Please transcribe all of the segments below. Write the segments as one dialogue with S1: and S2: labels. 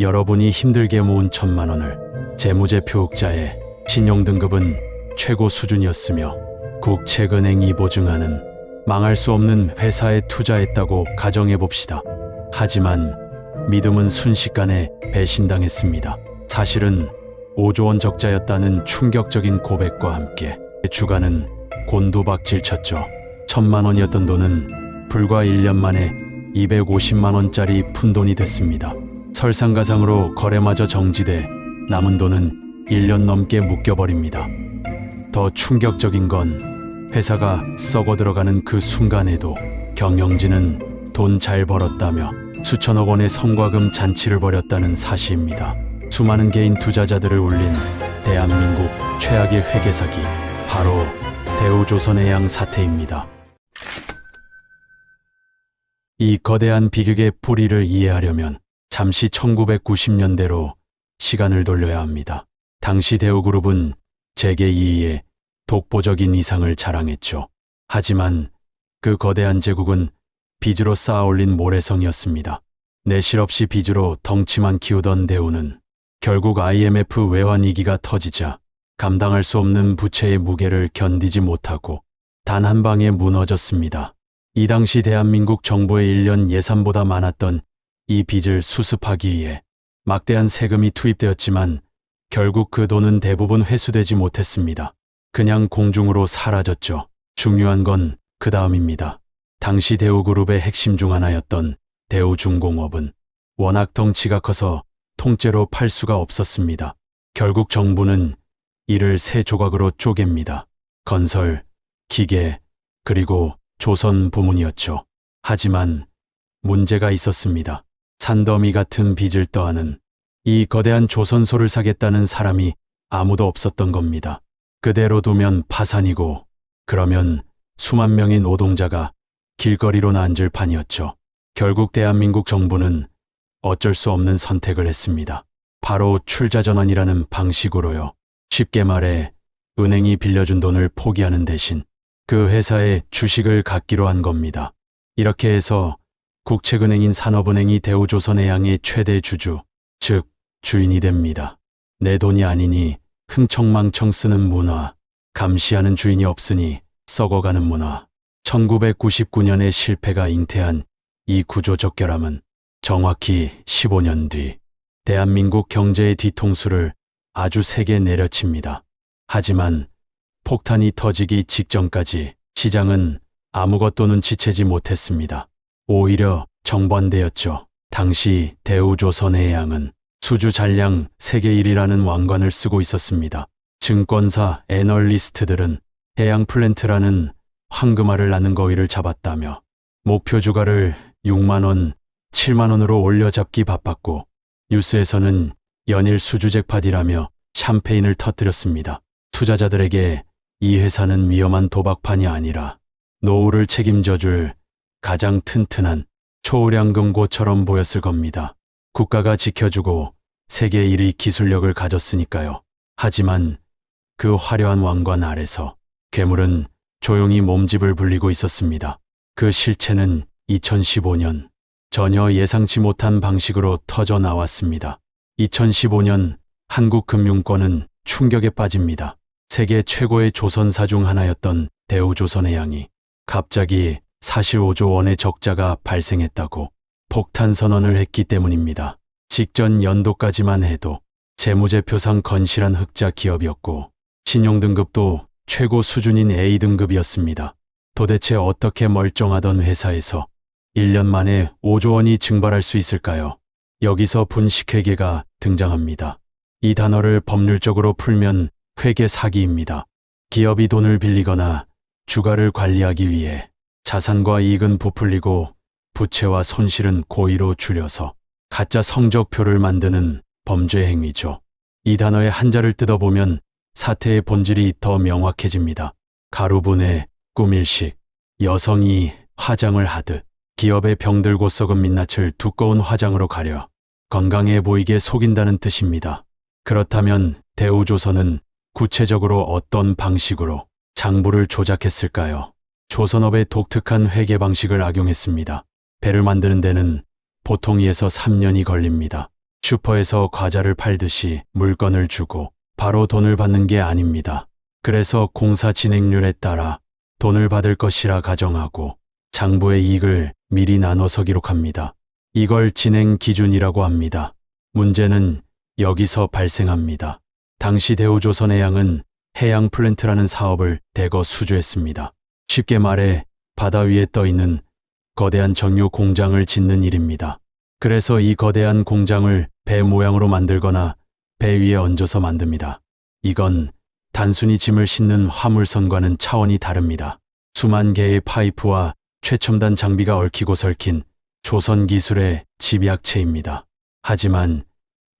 S1: 여러분이 힘들게 모은 천만 원을 재무제표 흑자에 신용등급은 최고 수준이었으며 국채은행이 보증하는 망할 수 없는 회사에 투자했다고 가정해 봅시다. 하지만 믿음은 순식간에 배신당했습니다. 사실은 5조 원 적자였다는 충격적인 고백과 함께 주가는 곤두박질 쳤죠. 천만 원이었던 돈은 불과 1년 만에 250만 원짜리 푼돈이 됐습니다. 설상가상으로 거래마저 정지돼 남은 돈은 1년 넘게 묶여버립니다. 더 충격적인 건 회사가 썩어 들어가는 그 순간에도 경영진은 돈 잘 벌었다며 수천억 원의 성과금 잔치를 벌였다는 사실입니다. 수많은 개인 투자자들을 울린 대한민국 최악의 회계사기 바로 대우조선해양 사태입니다. 이 거대한 비극의 뿌리를 이해하려면 잠시 1990년대로 시간을 돌려야 합니다. 당시 대우그룹은 재계 2위의 독보적인 이상을 자랑했죠. 하지만 그 거대한 제국은 빚으로 쌓아올린 모래성이었습니다. 내실 없이 빚으로 덩치만 키우던 대우는 결국 IMF 외환 위기가 터지자 감당할 수 없는 부채의 무게를 견디지 못하고 단 한 방에 무너졌습니다. 이 당시 대한민국 정부의 1년 예산보다 많았던 이 빚을 수습하기 위해 막대한 세금이 투입되었지만 결국 그 돈은 대부분 회수되지 못했습니다. 그냥 공중으로 사라졌죠. 중요한 건 그 다음입니다. 당시 대우그룹의 핵심 중 하나였던 대우중공업은 워낙 덩치가 커서 통째로 팔 수가 없었습니다. 결국 정부는 이를 세 조각으로 쪼갭니다. 건설, 기계, 그리고 조선 부문이었죠. 하지만 문제가 있었습니다. 산더미 같은 빚을 떠안은 이 거대한 조선소를 사겠다는 사람이 아무도 없었던 겁니다. 그대로 두면 파산이고 그러면 수만 명의 노동자가 길거리로 앉을 판이었죠. 결국 대한민국 정부는 어쩔 수 없는 선택을 했습니다. 바로 출자전환이라는 방식으로요. 쉽게 말해 은행이 빌려준 돈을 포기하는 대신 그 회사에 주식을 갖기로 한 겁니다. 이렇게 해서 국책은행인 산업은행이 대우조선해양의 최대 주주, 즉 주인이 됩니다. 내 돈이 아니니 흥청망청 쓰는 문화, 감시하는 주인이 없으니 썩어가는 문화. 1999년에 실패가 잉태한 이 구조적 결함은 정확히 15년 뒤 대한민국 경제의 뒤통수를 아주 세게 내려칩니다. 하지만 폭탄이 터지기 직전까지 시장은 아무것도 눈치채지 못했습니다. 오히려 정반대였죠. 당시 대우조선해양은 수주 잔량 세계 1위라는 왕관을 쓰고 있었습니다. 증권사 애널리스트들은 해양 플랜트라는 황금알을 낳는 거위를 잡았다며 목표 주가를 6만 원, 7만 원으로 올려잡기 바빴고 뉴스에서는 연일 수주 잭팟이라며 샴페인을 터뜨렸습니다. 투자자들에게 이 회사는 위험한 도박판이 아니라 노후를 책임져줄 가장 튼튼한 초우량금고처럼 보였을 겁니다. 국가가 지켜주고 세계 1위 기술력을 가졌으니까요. 하지만 그 화려한 왕관 아래서 괴물은 조용히 몸집을 불리고 있었습니다. 그 실체는 2015년 전혀 예상치 못한 방식으로 터져 나왔습니다. 2015년 한국 금융권은 충격에 빠집니다. 세계 최고의 조선사 중 하나였던 대우조선해양이 갑자기 45조 원의 적자가 발생했다고 폭탄 선언을 했기 때문입니다. 직전 연도까지만 해도 재무제표상 건실한 흑자 기업이었고 신용등급도 최고 수준인 A등급이었습니다. 도대체 어떻게 멀쩡하던 회사에서 1년 만에 5조 원이 증발할 수 있을까요? 여기서 분식회계가 등장합니다. 이 단어를 법률적으로 풀면 회계 사기입니다. 기업이 돈을 빌리거나 주가를 관리하기 위해 자산과 이익은 부풀리고 부채와 손실은 고의로 줄여서 가짜 성적표를 만드는 범죄 행위죠. 이 단어의 한자를 뜯어보면 사태의 본질이 더 명확해집니다. 가루분해, 꾸밀식, 여성이 화장을 하듯 기업의 병들고 썩은 민낯을 두꺼운 화장으로 가려 건강해 보이게 속인다는 뜻입니다. 그렇다면 대우조선은 구체적으로 어떤 방식으로 장부를 조작했을까요? 조선업의 독특한 회계 방식을 악용했습니다. 배를 만드는 데는 보통 2에서 3년이 걸립니다. 슈퍼에서 과자를 팔듯이 물건을 주고 바로 돈을 받는 게 아닙니다. 그래서 공사 진행률에 따라 돈을 받을 것이라 가정하고 장부의 이익을 미리 나눠서 기록합니다. 이걸 진행 기준이라고 합니다. 문제는 여기서 발생합니다. 당시 대우조선해양은 해양 플랜트라는 사업을 대거 수주했습니다. 쉽게 말해 바다 위에 떠 있는 거대한 정유 공장을 짓는 일입니다. 그래서 이 거대한 공장을 배 모양으로 만들거나 배 위에 얹어서 만듭니다. 이건 단순히 짐을 싣는 화물선과는 차원이 다릅니다. 수만 개의 파이프와 최첨단 장비가 얽히고 설킨 조선 기술의 집약체입니다. 하지만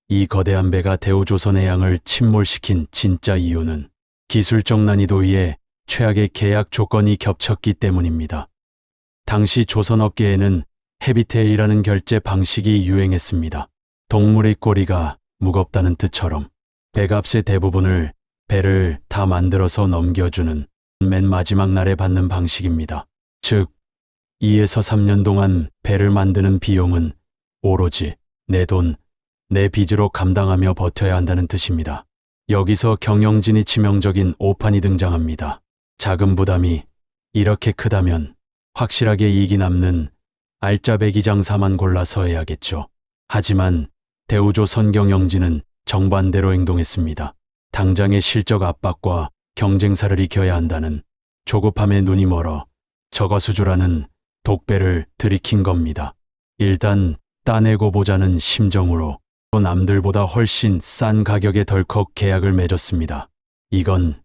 S1: 이 거대한 배가 대우조선의 양을 침몰시킨 진짜 이유는 기술적 난이도 위에 최악의 계약 조건이 겹쳤기 때문입니다. 당시 조선업계에는 헤비테일이라는 결제 방식이 유행했습니다. 동물의 꼬리가 무겁다는 뜻처럼 배값의 대부분을 배를 다 만들어서 넘겨주는 맨 마지막 날에 받는 방식입니다. 즉, 2에서 3년 동안 배를 만드는 비용은 오로지 내 돈, 내 빚으로 감당하며 버텨야 한다는 뜻입니다. 여기서 경영진이 치명적인 오판이 등장합니다. 자금 부담이 이렇게 크다면 확실하게 이익이 남는 알짜배기 장사만 골라서 해야겠죠. 하지만 대우조선 경영진은 정반대로 행동했습니다. 당장의 실적 압박과 경쟁사를 이겨야 한다는 조급함에 눈이 멀어 저거수주라는 독배를 들이킨 겁니다. 일단 따내고 보자는 심정으로 또 남들보다 훨씬 싼 가격에 덜컥 계약을 맺었습니다. 이건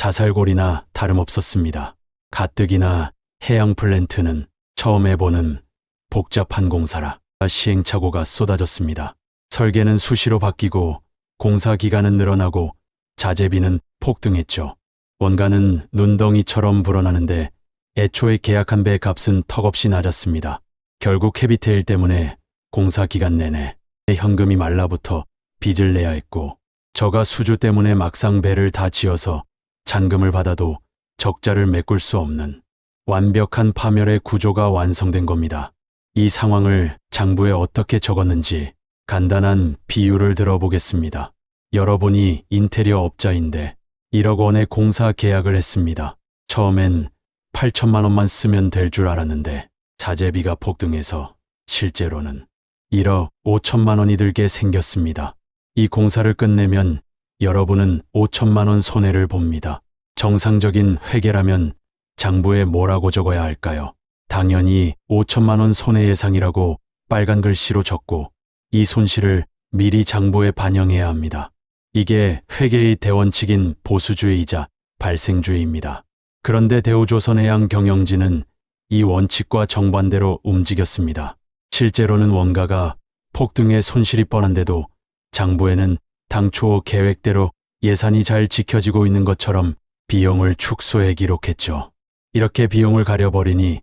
S1: 자살골이나 다름없었습니다. 가뜩이나 해양 플랜트는 처음 해보는 복잡한 공사라 시행착오가 쏟아졌습니다. 설계는 수시로 바뀌고 공사 기간은 늘어나고 자재비는 폭등했죠. 원가는 눈덩이처럼 불어나는데 애초에 계약한 배 값은 턱없이 낮았습니다. 결국 헤비테일 때문에 공사 기간 내내 현금이 말라붙어 빚을 내야 했고 저가 수주 때문에 막상 배를 다 지어서 잔금을 받아도 적자를 메꿀 수 없는 완벽한 파멸의 구조가 완성된 겁니다. 이 상황을 장부에 어떻게 적었는지 간단한 비유를 들어보겠습니다. 여러분이 인테리어 업자인데 1억 원의 공사 계약을 했습니다. 처음엔 8천만 원만 쓰면 될 줄 알았는데 자재비가 폭등해서 실제로는 1억 5천만 원이 들게 생겼습니다. 이 공사를 끝내면 여러분은 5천만 원 손해를 봅니다. 정상적인 회계라면 장부에 뭐라고 적어야 할까요? 당연히 5천만 원 손해 예상이라고 빨간 글씨로 적고 이 손실을 미리 장부에 반영해야 합니다. 이게 회계의 대원칙인 보수주의이자 발생주의입니다. 그런데 대우조선해양 경영진은 이 원칙과 정반대로 움직였습니다. 실제로는 원가가 폭등해 손실이 뻔한데도 장부에는 당초 계획대로 예산이 잘 지켜지고 있는 것처럼 비용을 축소해 기록했죠. 이렇게 비용을 가려버리니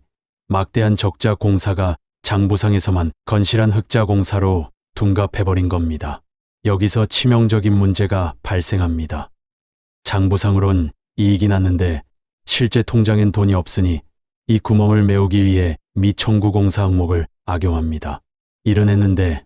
S1: 막대한 적자 공사가 장부상에서만 건실한 흑자 공사로 둔갑해버린 겁니다. 여기서 치명적인 문제가 발생합니다. 장부상으론 이익이 났는데 실제 통장엔 돈이 없으니 이 구멍을 메우기 위해 미청구 공사 항목을 악용합니다. 했는데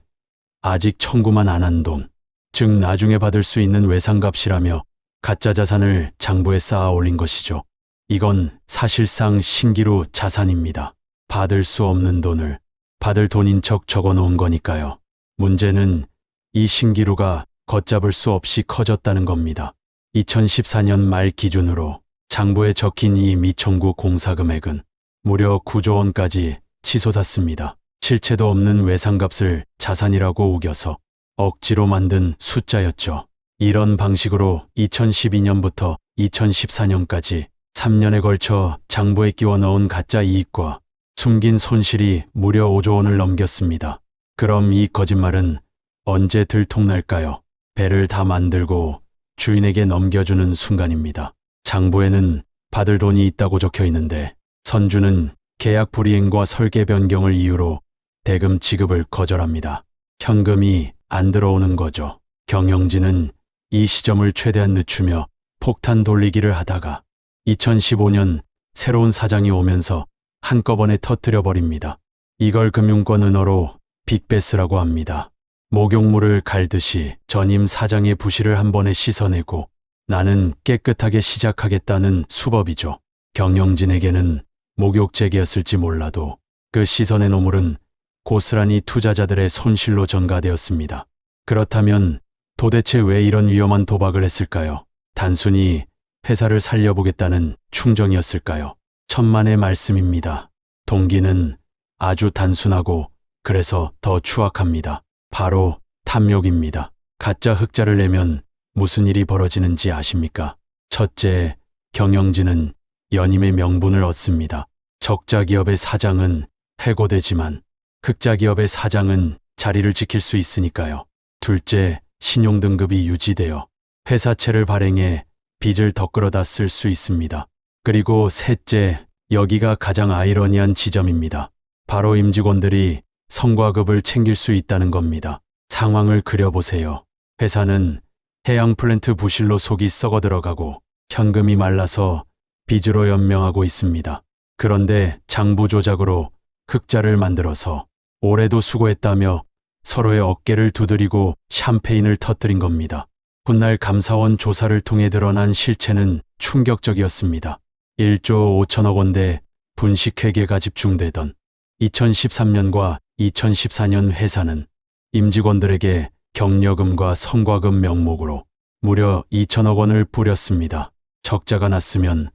S1: 아직 청구만 안 한 돈, 즉 나중에 받을 수 있는 외상값이라며 가짜 자산을 장부에 쌓아 올린 것이죠. 이건 사실상 신기루 자산입니다. 받을 수 없는 돈을 받을 돈인 척 적어 놓은 거니까요. 문제는 이 신기루가 걷잡을 수 없이 커졌다는 겁니다. 2014년 말 기준으로 장부에 적힌 이 미청구 공사 금액은 무려 9조 원까지 치솟았습니다. 실체도 없는 외상값을 자산이라고 우겨서 억지로 만든 숫자였죠. 이런 방식으로 2012년부터 2014년까지 3년에 걸쳐 장부에 끼워 넣은 가짜 이익과 숨긴 손실이 무려 5조 원을 넘겼습니다. 그럼 이 거짓말은 언제 들통날까요? 배를 다 만들고 주인에게 넘겨주는 순간입니다. 장부에는 받을 돈이 있다고 적혀 있는데 선주는 계약 불이행과 설계 변경을 이유로 대금 지급을 거절합니다. 현금이 안 들어오는 거죠. 경영진은 이 시점을 최대한 늦추며 폭탄 돌리기를 하다가 2015년 새로운 사장이 오면서 한꺼번에 터뜨려 버립니다. 이걸 금융권 은어로 빅베스라고 합니다. 목욕물을 갈듯이 전임 사장의 부실을 한 번에 씻어내고 나는 깨끗하게 시작하겠다는 수법이죠. 경영진에게는 목욕제기였을지 몰라도 그 씻어낸 오물은 고스란히 투자자들의 손실로 전가되었습니다. 그렇다면 도대체 왜 이런 위험한 도박을 했을까요? 단순히 회사를 살려보겠다는 충정이었을까요? 천만의 말씀입니다. 동기는 아주 단순하고 그래서 더 추악합니다. 바로 탐욕입니다. 가짜 흑자를 내면 무슨 일이 벌어지는지 아십니까? 첫째, 경영진은 연임의 명분을 얻습니다. 적자 기업의 사장은 해고되지만 흑자 기업의 사장은 자리를 지킬 수 있으니까요. 둘째, 신용 등급이 유지되어 회사채를 발행해 빚을 더 끌어다 쓸 수 있습니다. 그리고 셋째, 여기가 가장 아이러니한 지점입니다. 바로 임직원들이 성과급을 챙길 수 있다는 겁니다. 상황을 그려보세요. 회사는 해양 플랜트 부실로 속이 썩어 들어가고 현금이 말라서 빚으로 연명하고 있습니다. 그런데 장부 조작으로 흑자를 만들어서 올해도 수고했다며 서로의 어깨를 두드리고 샴페인을 터뜨린 겁니다. 훗날 감사원 조사를 통해 드러난 실체는 충격적이었습니다. 1조 5천억 원대 분식회계가 집중되던 2013년과 2014년 회사는 임직원들에게 격려금과 성과금 명목으로 무려 2천억 원을 뿌렸습니다. 적자가 났으면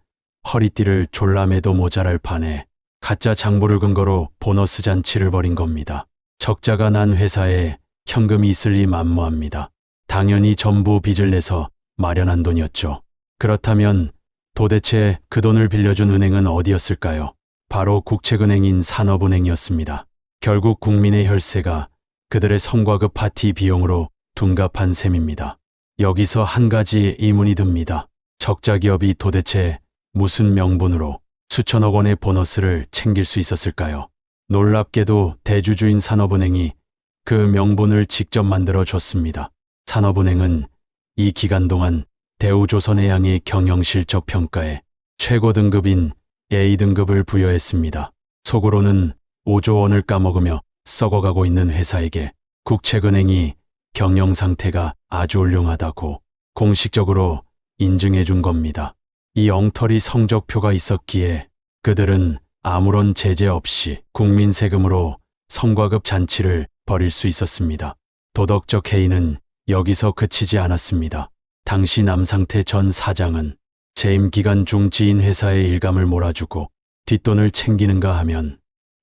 S1: 허리띠를 졸라매도 모자랄 판에 가짜 장부를 근거로 보너스 잔치를 벌인 겁니다. 적자가 난 회사에 현금이 있을 리 만무합니다. 당연히 전부 빚을 내서 마련한 돈이었죠. 그렇다면 도대체 그 돈을 빌려준 은행은 어디였을까요? 바로 국책은행인 산업은행이었습니다. 결국 국민의 혈세가 그들의 성과급 파티 비용으로 둔갑한 셈입니다. 여기서 한 가지 의문이 듭니다. 적자 기업이 도대체 무슨 명분으로 수천억 원의 보너스를 챙길 수 있었을까요? 놀랍게도 대주주인 산업은행이 그 명분을 직접 만들어 줬습니다. 산업은행은 이 기간 동안 대우조선해 양의 경영실적 평가에 최고 등급인 A등급을 부여했습니다. 속으로는 5조 원을 까먹으며 썩어가고 있는 회사에게 국책은행이 경영 상태가 아주 훌륭하다고 공식적으로 인증해 준 겁니다. 이 엉터리 성적표가 있었기에 그들은 아무런 제재 없이 국민 세금으로 성과급 잔치를 벌일 수 있었습니다. 도덕적 해이는 여기서 그치지 않았습니다. 당시 남상태 전 사장은 재임 기간 중 지인 회사의 일감을 몰아주고 뒷돈을 챙기는가 하면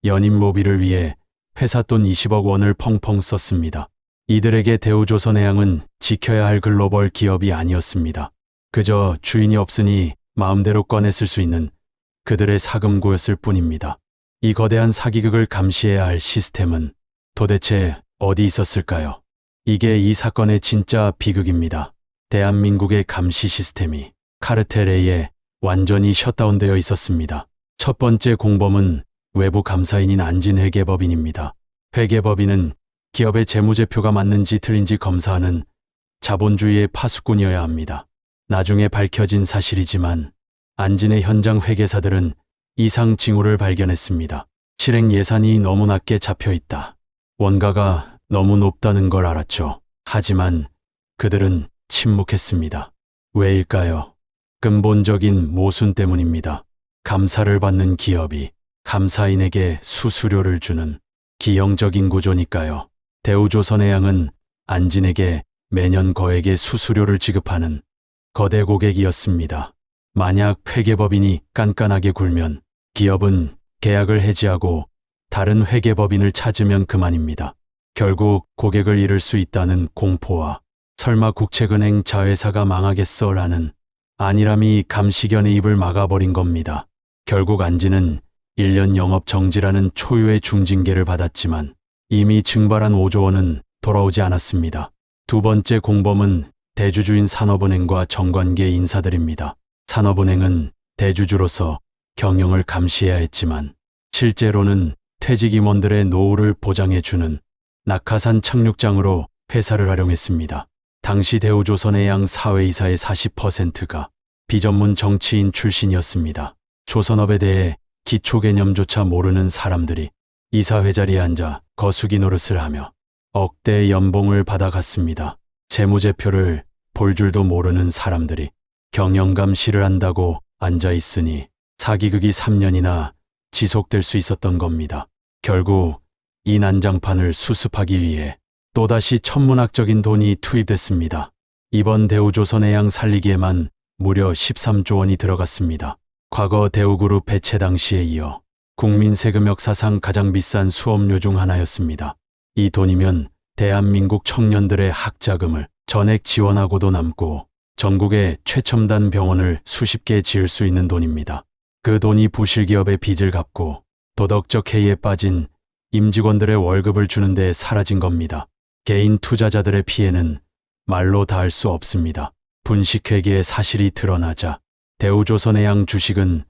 S1: 연임 로비를 위해 회사 돈 20억 원을 펑펑 썼습니다. 이들에게 대우조선해양은 지켜야 할 글로벌 기업이 아니었습니다. 그저 주인이 없으니 마음대로 꺼냈을 수 있는 그들의 사금고였을 뿐입니다. 이 거대한 사기극을 감시해야 할 시스템은 도대체 어디 있었을까요? 이게 이 사건의 진짜 비극입니다. 대한민국의 감시 시스템이 카르텔에 완전히 셧다운되어 있었습니다. 첫 번째 공범은 외부 감사인인 안진 회계법인입니다. 회계법인은 기업의 재무제표가 맞는지 틀린지 검사하는 자본주의의 파수꾼이어야 합니다. 나중에 밝혀진 사실이지만 안진의 현장 회계사들은 이상 징후를 발견했습니다. 실행 예산이 너무 낮게 잡혀 있다. 원가가 너무 높다는 걸 알았죠. 하지만 그들은 침묵했습니다. 왜일까요? 근본적인 모순 때문입니다. 감사를 받는 기업이 감사인에게 수수료를 주는 기형적인 구조니까요. 대우조선해양은 안진에게 매년 거액의 수수료를 지급하는 거대 고객이었습니다. 만약 회계법인이 깐깐하게 굴면 기업은 계약을 해지하고 다른 회계법인을 찾으면 그만입니다. 결국 고객을 잃을 수 있다는 공포와 설마 국책은행 자회사가 망하겠어라는 안일함이 감시견의 입을 막아버린 겁니다. 결국 안지는 1년 영업 정지라는 초유의 중징계를 받았지만 이미 증발한 5조 원은 돌아오지 않았습니다. 두 번째 공범은 대주주인 산업은행과 정관계 인사들입니다. 산업은행은 대주주로서 경영을 감시해야 했지만 실제로는 퇴직 임원들의 노후를 보장해주는 낙하산 착륙장으로 회사를 활용했습니다. 당시 대우조선해양 사회이사의 40%가 비전문 정치인 출신이었습니다. 조선업에 대해 기초 개념조차 모르는 사람들이 이사회 자리에 앉아 거수기 노릇을 하며 억대 연봉을 받아갔습니다. 재무제표를 볼 줄도 모르는 사람들이 경영감시를 한다고 앉아 있으니 사기극이 3년이나 지속될 수 있었던 겁니다. 결국 이 난장판을 수습하기 위해 또다시 천문학적인 돈이 투입됐습니다. 이번 대우조선해양 살리기에만 무려 13조 원이 들어갔습니다. 과거 대우그룹 배체 당시에 이어 국민 세금 역사상 가장 비싼 수업료 중 하나였습니다. 이 돈이면 대한민국 청년들의 학자금을 전액 지원하고도 남고 전국의 최첨단 병원을 수십 개 지을 수 있는 돈입니다. 그 돈이 부실기업의 빚을 갚고 도덕적 해이에 빠진 임직원들의 월급을 주는 데 사라진 겁니다. 개인 투자자들의 피해는 말로 닿을 수 없습니다. 분식회계의 사실이 드러나자 대우조선해양 주식은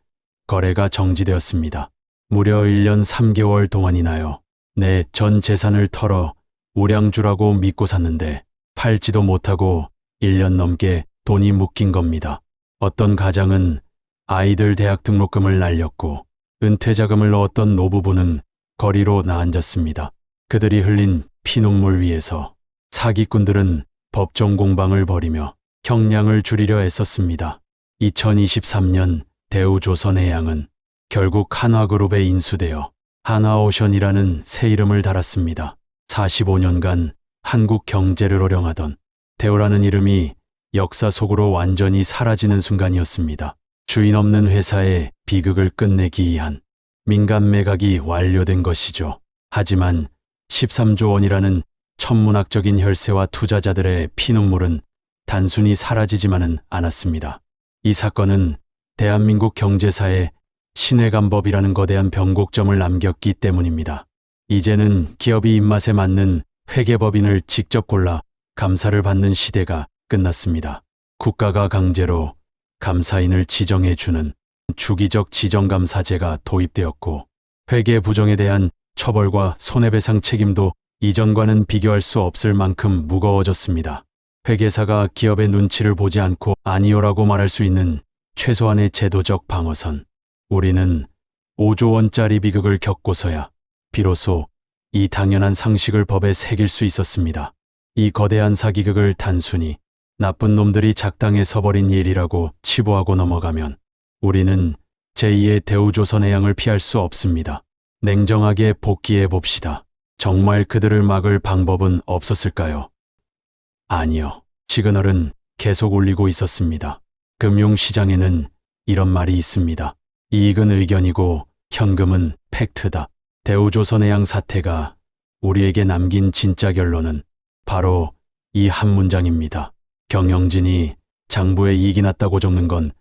S1: 거래가 정지되었습니다. 무려 1년 3개월 동안이나요. 내 전 재산을 털어 우량주라고 믿고 샀는데 팔지도 못하고 1년 넘게 돈이 묶인 겁니다. 어떤 가장은 아이들 대학 등록금을 날렸고 은퇴 자금을 넣었던 노부부는 거리로 나앉았습니다. 그들이 흘린 피눈물 위에서 사기꾼들은 법정 공방을 벌이며 형량을 줄이려 애썼습니다. 2023년 대우조선해양은 결국 한화그룹에 인수되어 한화오션이라는 새 이름을 달았습니다. 45년간 한국 경제를 호령하던 대우라는 이름이 역사 속으로 완전히 사라지는 순간이었습니다. 주인 없는 회사의 비극을 끝내기 위한 민간 매각이 완료된 것이죠. 하지만 13조 원이라는 천문학적인 혈세와 투자자들의 피눈물은 단순히 사라지지만은 않았습니다. 이 사건은 대한민국 경제사에 신해간법이라는 거대한 변곡점을 남겼기 때문입니다. 이제는 기업이 입맛에 맞는 회계법인을 직접 골라 감사를 받는 시대가 끝났습니다. 국가가 강제로 감사인을 지정해주는 주기적 지정감사제가 도입되었고 회계 부정에 대한 처벌과 손해배상 책임도 이전과는 비교할 수 없을 만큼 무거워졌습니다. 회계사가 기업의 눈치를 보지 않고 아니오라고 말할 수 있는 최소한의 제도적 방어선. 우리는 5조 원짜리 비극을 겪고서야 비로소 이 당연한 상식을 법에 새길 수 있었습니다. 이 거대한 사기극을 단순히 나쁜 놈들이 작당해 서버린 일이라고 치부하고 넘어가면 우리는 제2의 대우조선해양을 피할 수 없습니다. 냉정하게 복귀해 봅시다. 정말 그들을 막을 방법은 없었을까요? 아니요. 시그널은 계속 울리고 있었습니다. 금융시장에는 이런 말이 있습니다. 이익은 의견이고 현금은 팩트다. 대우조선해양 사태가 우리에게 남긴 진짜 결론은 바로 이 한 문장입니다. 경영진이 장부에 이익이 났다고 적는 건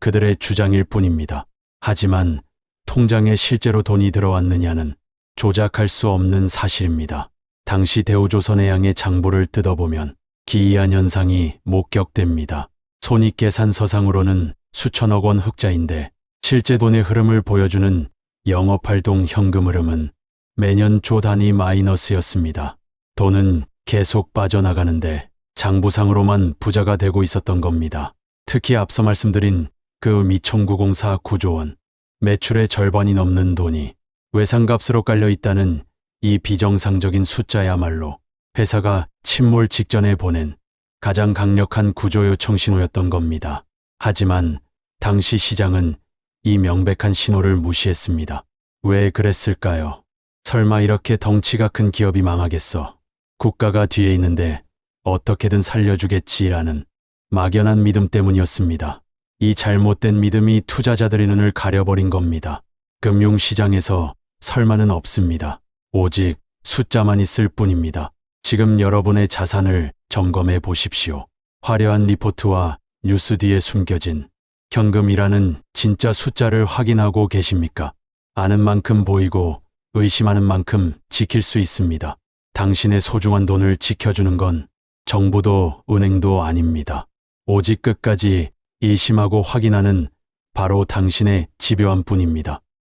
S1: 그들의 주장일 뿐입니다. 하지만 통장에 실제로 돈이 들어왔느냐는 조작할 수 없는 사실입니다. 당시 대우조선해양의 장부를 뜯어보면 기이한 현상이 목격됩니다. 손익계산서상으로는 수천억 원 흑자인데 실제 돈의 흐름을 보여주는 영업활동 현금 흐름은 매년 조 단위 마이너스였습니다. 돈은 계속 빠져나가는데 장부상으로만 부자가 되고 있었던 겁니다. 특히 앞서 말씀드린 그 미천구공사 구조원, 매출의 절반이 넘는 돈이 외상값으로 깔려 있다는 이 비정상적인 숫자야말로 회사가 침몰 직전에 보낸 가장 강력한 구조 요청 신호였던 겁니다. 하지만 당시 시장은 이 명백한 신호를 무시했습니다. 왜 그랬을까요? 설마 이렇게 덩치가 큰 기업이 망하겠어. 국가가 뒤에 있는데 어떻게든 살려주겠지라는 막연한 믿음 때문이었습니다. 이 잘못된 믿음이 투자자들의 눈을 가려버린 겁니다. 금융시장에서 설마는 없습니다. 오직 숫자만 있을 뿐입니다. 지금 여러분의 자산을 점검해 보십시오. 화려한 리포트와 뉴스 뒤에 숨겨진 현금이라는 진짜 숫자를 확인하고 계십니까? 아는 만큼 보이고 의심하는 만큼 지킬 수 있습니다. 당신의 소중한 돈을 지켜주는 건 정부도 은행도 아닙니다. 오직 끝까지 의심하고 확인하는 바로 당신의 집요한 뿐입니다.